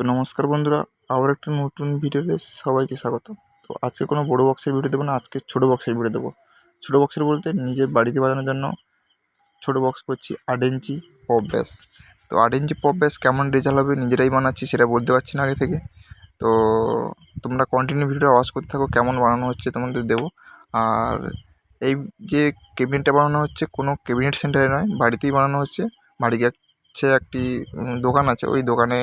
তো নমস্কার বন্ধুরা, আবার একটা নতুন ভিডিওতে সবাইকে স্বাগত তো আজকে কোনো বড়ো বক্সের ভিডিও দেবো না, আজকে ছোটো বক্সের ভিডিও দেবো। ছোটো বক্সের বলতে নিজের বাড়িতে বাজানোর জন্য ছোটো বক্স করছি আট ইঞ্চি পপ ব্যাস তো আট ইঞ্চি পপ ব্যাস কেমন রেজাল্ট হবে, নিজেরাই বানাচ্ছি সেটা বলতে পারছি না আগে থেকে। তো তোমরা কন্টিনিউ ভিডিওটা ওয়াচ করতে থাকো, কেমন বানানো হচ্ছে তোমাদের দেবো। আর এই যে কেবিনেটটা বানানো হচ্ছে, কোনো কেবিনেট সেন্টারে নয়, বাড়িতেই বানানো হচ্ছে। বাড়ি কাছে একটি দোকান আছে, ওই দোকানে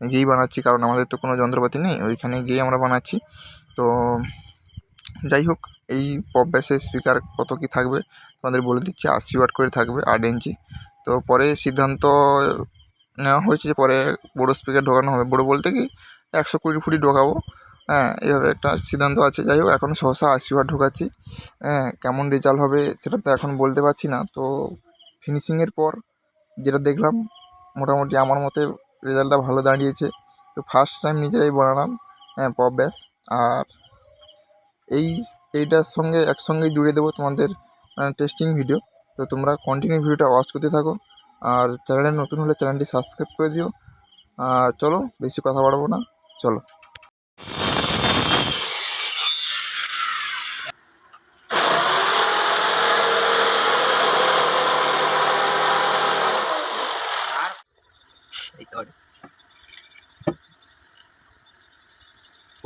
গিয়েই বানাচ্ছি, কারণ আমাদের তো কোনো যন্ত্রপাতি নেই, ওইখানে গিয়ে আমরা বানাচ্ছি। তো যাই হোক, এই পপ ব্যাসের স্পিকার কত কী থাকবে, তোমাদের বলে দিচ্ছি, আশি ওয়াট করে থাকবে, আট ইঞ্চি তো পরে সিদ্ধান্ত নেওয়া হয়েছে যে পরে বড়ো স্পিকার ঢোকানো হবে। বড়ো বলতে কি, একশো কুড়ি ফুটি ঢোকাবো। হ্যাঁ এইভাবে একটা সিদ্ধান্ত আছে। যাই হোক, এখন সহসা আশি ওয়াট ঢোকাচ্ছি। হ্যাঁ কেমন রেজাল্ট হবে সেটা তো এখন বলতে পারছি না। তো ফিনিশিংয়ের পর যেটা দেখলাম, মোটামুটি আমার মতে রেজাল্টটা ভালো দাঁড়িয়েছে। তো ফার্স্ট টাইম নিজেরাই বানালাম হ্যাঁ পপ ব্যাস। আর এই, এইটার সঙ্গে একসঙ্গেই জুড়ে দেবো তোমাদের টেস্টিং ভিডিও তো তোমরা কন্টিনিউ ভিডিওটা ওয়াচ করতে থাকো। আর চ্যানেলে নতুন হলে চ্যানেলটি সাবস্ক্রাইব করে দিও। আর চলো, বেশি কথা বাড়াবো না। চলো।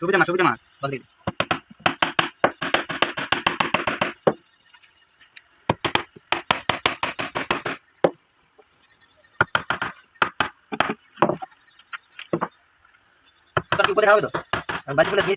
সুবিধা মা সুবিধা মা বল উপরে খাওয়াবে তো আর বাকিগুলো দিয়ে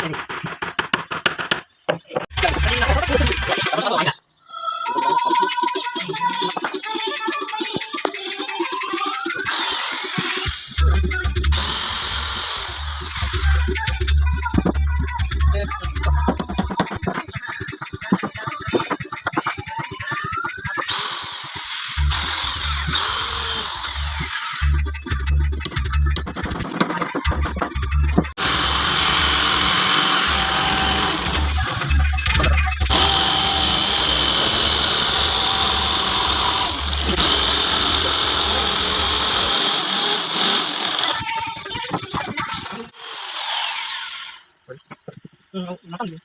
দিই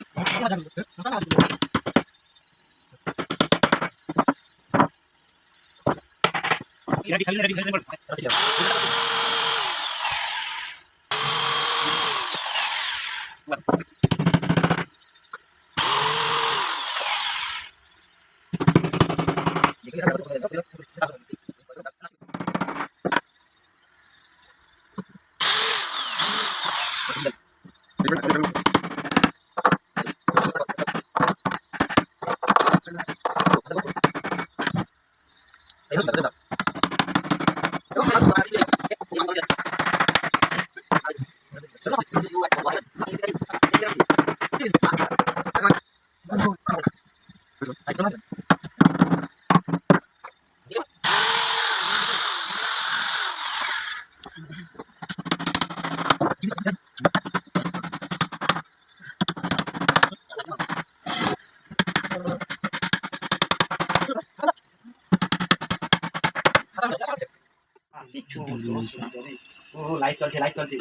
ও লাইট চলছে লাইট চলছে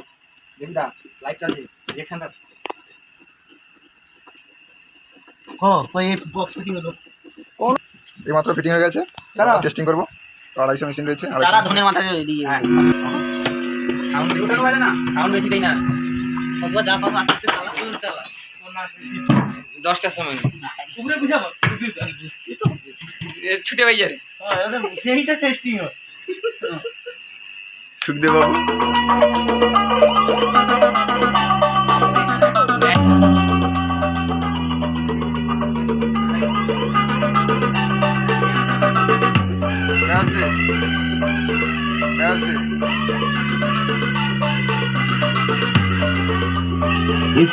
লাইট চলছে রিঅ্যাকশন দা বক্স ফিটিং হলো এই মাত্র ফিটিং হয়ে গেছে। টেস্টিং করব। আড়াইশো মেশিন রয়েছে চারা আড়াইশো ধনের মাথা দিয়ে সাউন্ড বেশি বাজে না? সাউন্ড বেশি দেই না। বাবা যা বাবা আস্তে আস্তে চালা। ফুল চালা। দশটার সময়। উপরে বুঝাবো? বুঝতে তো। ছুটে ভাই যারে সেই তো টেস্টিং হয়। সুখদেব বাবু।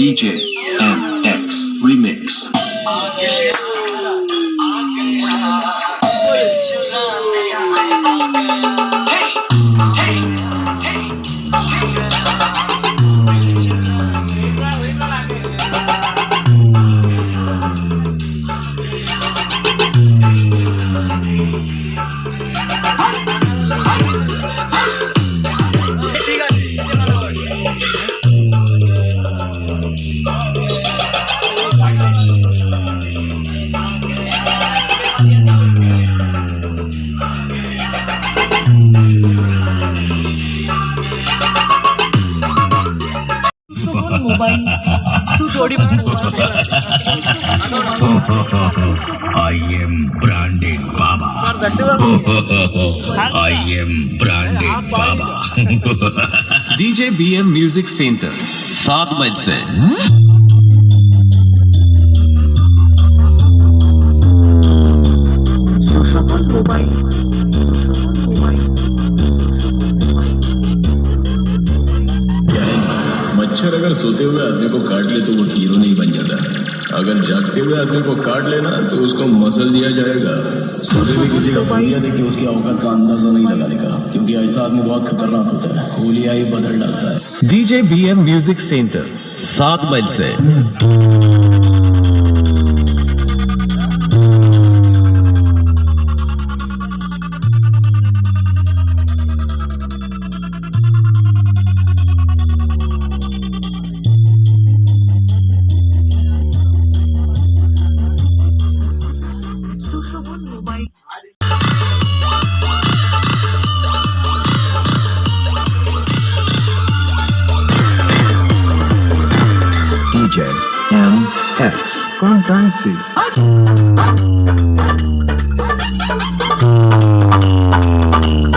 DJ MX Remix I am branded Baba. I am branded Baba. DJ BM Music Center सात माइल से मच्छर अगर सोते हुए आदमी को काट ले तो वो हीरो नहीं बन जाता। अगर जागते हुए आदमी को काट लेना तो उसको मसल दिया जाएगा। सोते हुए किसी का भूलिया देखिए उसकी औकात का अंदाज़ा नहीं लगाने का क्योंकि ऐसा आदमी बहुत खतरनाक होता है होलिया ही बदल डालता है। DJ BM म्यूज़िक सेंटर, सात माइल से। DJ MX Condense. Ah! Mm. Mm.